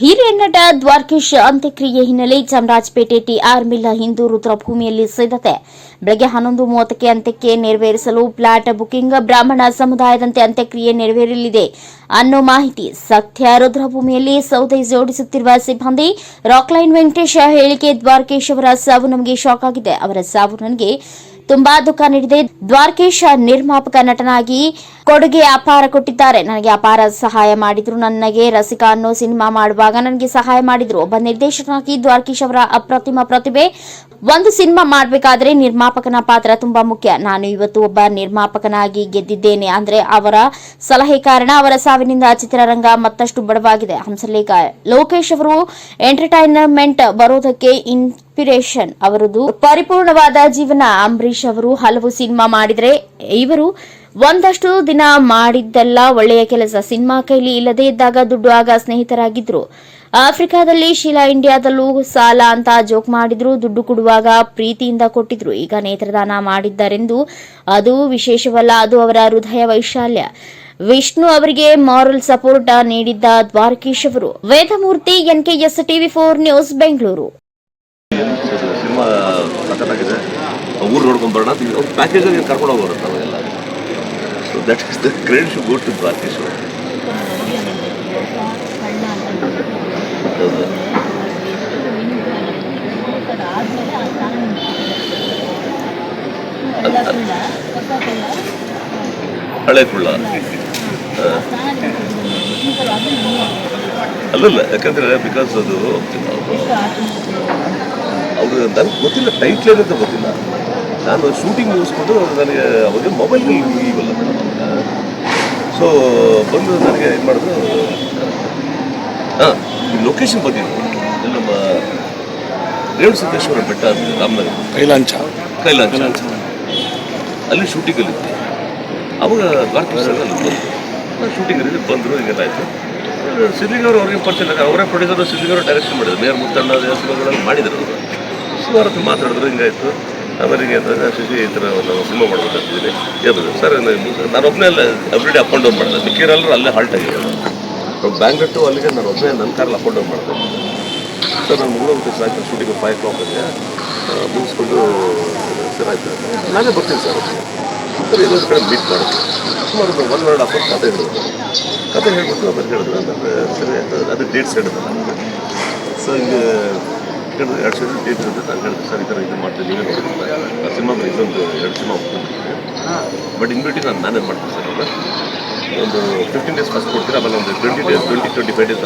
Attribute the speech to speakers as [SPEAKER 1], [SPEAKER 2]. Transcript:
[SPEAKER 1] ಹಿರಿಯ ನಟ ದ್ವಾರಕೇಶ್ ಅಂತ್ಯಕ್ರಿಯೆ ಹಿನ್ನೆಲೆ ಚಾಮರಾಜಪೇಟೆ ಟಿಆರ್ ಮಿಲ್ ಹಿಂದೂ ರುದ್ರಭೂಮಿಯಲ್ಲಿ ಸಿದ್ಧತೆ. ಬೆಳಗ್ಗೆ ಹನ್ನೊಂದು ಮೂವತ್ತಕ್ಕೆ ಅಂತ್ಯಕ್ಕೆ ನೆರವೇರಿಸಲು ಫ್ಲಾಟ್ ಬುಕಿಂಗ್ ಬ್ರಾಹ್ಮಣ ಸಮುದಾಯದಂತೆ ಅಂತ್ಯಕ್ರಿಯೆ ನೆರವೇರಲಿದೆ. ಅನ್ನೋ ಮಾಹಿತಿ ಸತ್ಯ ರುದ್ರಭೂಮಿಯಲ್ಲಿ ಸೌದೆ ಜೋಡಿಸುತ್ತಿರುವ ಸಿಬ್ಬಂದಿ. ರಾಕ್ಲೈನ್ ವೆಂಕಟೇಶ್ ಹೇಳಿಕೆ ದ್ವಾರಕೇಶ್ ಅವರ ಸಾವು ನಮಗೆ ಶಾಕ್ ಆಗಿದೆ. ಅವರ ಸಾವು ನನಗೆ ತುಂಬಾ ದುಃಖ ನೀಡಿದೆ. ದ್ವಾರಕೇಶ್ ನಿರ್ಮಾಪಕ ನಟನಾಗಿ ಕೊಡುಗೆ ಅಪಾರ ಕೊಟ್ಟಿದ್ದಾರೆ. ನನಗೆ ಅಪಾರ ಸಹಾಯ ಮಾಡಿದ್ರು. ನನಗೆ ರಸಿಕಾ ಅನ್ನೋ ಸಿನಿಮಾ ಮಾಡುವಾಗ ನನಗೆ ಸಹಾಯ ಮಾಡಿದ್ರು. ಒಬ್ಬ ನಿರ್ದೇಶಕನಾಗಿ ದ್ವಾರಕೀಶ್ ಅವರ ಅಪ್ರತಿಮ ಪ್ರತಿಭೆ. ಒಂದು ಸಿನಿಮಾ ಮಾಡಬೇಕಾದ್ರೆ ನಿರ್ಮಾಪಕನ ಪಾತ್ರ ತುಂಬಾ ಮುಖ್ಯ. ನಾನು ಇವತ್ತು ಒಬ್ಬ ನಿರ್ಮಾಪಕನಾಗಿ ಗೆದ್ದಿದ್ದೇನೆ ಅಂದ್ರೆ ಅವರ ಸಲಹೆ ಕಾರಣ ಅವರ ಸಾವಿನಿಂದ ಚಿತ್ರರಂಗ ಮತ್ತಷ್ಟು ಬಡವಾಗಿದೆ. ಹಂಸಲೇಖ ಲೋಕೇಶ್ ಅವರು ಎಂಟರ್ಟೈನ್ಮೆಂಟ್ ಬರೋದಕ್ಕೆ ಇನ್ಸ್ಪಿರೇಷನ್ ಅವರದು ಪರಿಪೂರ್ಣವಾದ ಜೀವನ. ಅಂಬರೀಶ್ ಅವರು ಹಲವು ಸಿನಿಮಾ ಮಾಡಿದರೆ ಇವರು ಒಂದಷ್ಟು ದಿನ ಮಾಡಿದ್ದೆಲ್ಲ ಒಳ್ಳೆಯ ಕೆಲಸ. ಸಿನಿಮಾ ಕೈಲಿ ಇಲ್ಲದೇ ಇದ್ದಾಗ ದುಡ್ಡು ಆಗ ಸ್ನೇಹಿತರಾಗಿದ್ರು. ಆಫ್ರಿಕಾದಲ್ಲಿ ಶೀಲಾ ಇಂಡಿಯಾದಲ್ಲೂ ಸಾಲ ಅಂತ ಜೋಕ್ ಮಾಡಿದ್ರು. ದುಡ್ಡು ಕೊಡುವಾಗ ಪ್ರೀತಿಯಿಂದ ಕೊಟ್ಟಿದ್ರು. ಈಗ ನೇತ್ರದಾನ ಮಾಡಿದ್ದಾರೆಂದು ಅದು ವಿಶೇಷವಲ್ಲ, ಅದು ಅವರ ಹೃದಯ ವೈಶಾಲ್ಯ. ವಿಷ್ಣು ಅವರಿಗೆ ಮಾರಲ್ ಸಪೋರ್ಟ್ ನೀಡಿದ್ದ ದ್ವಾರಕೀಶ್ ಅವರು. Vedamurthy, NKS TV four news, Bengaluru.
[SPEAKER 2] ಊರು ನೋಡ್ಕೊಂಡ್ ಬರೋಣ ಪ್ಯಾಕೇಜ್ ಕರ್ಕೊಂಡು ಹೋಗೋರು ದಟ್ ಇಸ್ ದ ಕ್ರೆಡಿಟ್ ಶು ಗೋ ಟು ದ್ವಾರಕೀಶ್ ಹೌದು ಹಳೆ ಕುಳ್ಳ ಅಲ್ಲಲ್ಲ, ಯಾಕಂದ್ರೆ ಬಿಕಾಸ್ ಅದು, ಅವ್ರು ನನಗೆ ಗೊತ್ತಿಲ್ಲ ಟೈಟ್ಲ್ ಏನಂತ ಗೊತ್ತಿಲ್ಲ. ನಾನು ಶೂಟಿಂಗ್ ಮುಗಿಸ್ಕೊಂಡು ನನಗೆ, ಅವಾಗ ಮೊಬೈಲ್ ಮೇಡಮ್ ಸೊ ಬಂದು ನನಗೆ ಏನು ಮಾಡಿದ್ರು. ಹಾಂ ಈ ಲೊಕೇಶನ್ ಬಂದಿದ್ದು ಇಲ್ಲಿ ನಮ್ಮ ರೇಣು ಸಿದ್ದೇಶ್ವರ ಬೆಟ್ಟ ಅಂತ ರಾಮನಗರ.
[SPEAKER 3] ಕೈಲಾಂಚ.
[SPEAKER 2] ಕೈಲಾಂಚ. ಅಲ್ಲಿ ಶೂಟಿಂಗಲ್ಲಿದ್ದೆ ಅವಾಗ ದ್ವಾರಕೇಶ್ವರ ಅಲ್ಲಿ ಬಂದರು. ನಾನು ಶೂಟಿಂಗಲ್ಲಿ ಬಂದರು ಹಿಂಗೆಲ್ಲ ಆಯಿತು. ಸಿದ್ಲಿಂಗವ್ರು ಅವ್ರಿಗೆ ಪರಿಚಯ ಇಲ್ಲ. ಅವರೇ ಪ್ರೊಡ್ಯೂಸರ್ ಸಿದ್ಲಿಂಗವ್ರು ಡೈರೆಕ್ಷನ್ ಮಾಡಿದ್ರು. ಮೇಯರ್ ಮುತ್ತಣ್ಣ ದೇವಸ್ಥಾನಗಳಲ್ಲಿ ಮಾಡಿದ್ರು. ಅವರು ಸುಮಾರು ಮಾತಾಡಿದ್ರು ಹಿಂಗಾಯಿತು ಅದರ ಅಂತಂದ್ರೆ ಶಶಿ ಈ ಥರ ನಾವು ಸಿನಿಮಾ ಮಾಡ್ಬೇಕಂತಿದ್ದೀನಿ ಹೇಳ್ಬೋದು ಸರ್ ನಾನು ಒಬ್ಬನೇ ಅಲ್ಲೇ ಎವ್ರಿಡೇ ಅಪ್ ಆ್ಯಂಡ್ ಡೌನ್ ಮಾಡಿದೆ. ಮಿಕ್ಕಿರಲ್ಲರೂ ಅಲ್ಲೇ ಹಾಲ್ಟ್ ಆಗಿದೆ ನಾವು ಬ್ಯಾಂಗ್ಳೂರ್ ಟು ಅಲ್ಲಿಗೆ ನಾನು ಒಬ್ಬನೇ ನನ್ನ ಕಾರಲ್ಲಿ ಅಪ್ ಆ್ಯಂಡ್ ಡೌನ್ ಮಾಡಿದೆ. ಸರ್, ನಾನು ಮುಗಿದೋಗ್ತೀನಿ ಸಾಯಂಕಾಲ ಶೂಟಿಂಗ್ ಫೈವ್ ಕ್ಲಾಕ್ ಇದೆ ಮುಗಿಸ್ಕೊಂಡು ಸರ್ ಆಯ್ತು. ನಾನೇ ಬರ್ತೀನಿ ಸರ್ ಸರ್, ಇನ್ನೊಂದು ಕಡೆ ಮೀಟ್ ಮಾಡೋದು. ಸುಮಾರು ಒನ್ ವರ್ಡ್ ಹಾಕೊಂಡು ಕತೆ ಹೇಳಿದ್ರು ಕತೆ ಹೇಳ್ಬಿಟ್ಟು ಅದನ್ನು ಹೇಳಿದ್ರು ಅಂದರೆ ಸರಿ ಅದು ಡೇಟ್ಸ್ ಹೇಳಿದ್ರು. ಸೊ ಹಿಂಗೆ ಹೇಳಿದ್ರು ಎರಡು ಸೀಸನ್ ಡೇಟ್ ಇರುತ್ತೆ ನಾನು ಹೇಳಿದೆ ಸರ್ ಈ ಥರ ಇದು ಮಾಡ್ತೀನಿ ನೀವೇ ಆ ಸಿನಿಮಾ ಇನ್ನೊಂದು ಎರಡು ಸಿನಿಮಾ ಹೋಗ್ತೀನಿ ಬಟ್ ಇನ್ಬಿಟ್ಟು ನಾನು ನಾನೇನು ಮಾಡ್ತೀನಿ ಸರ್ ಅವಾಗ ಒಂದು ಫಿಫ್ಟೀನ್ ಡೇಸ್ ಫಸ್ಟ್ ಕೊಡ್ತೀನಿ ಆಮೇಲೆ ಒಂದು twenty days twenty twenty five days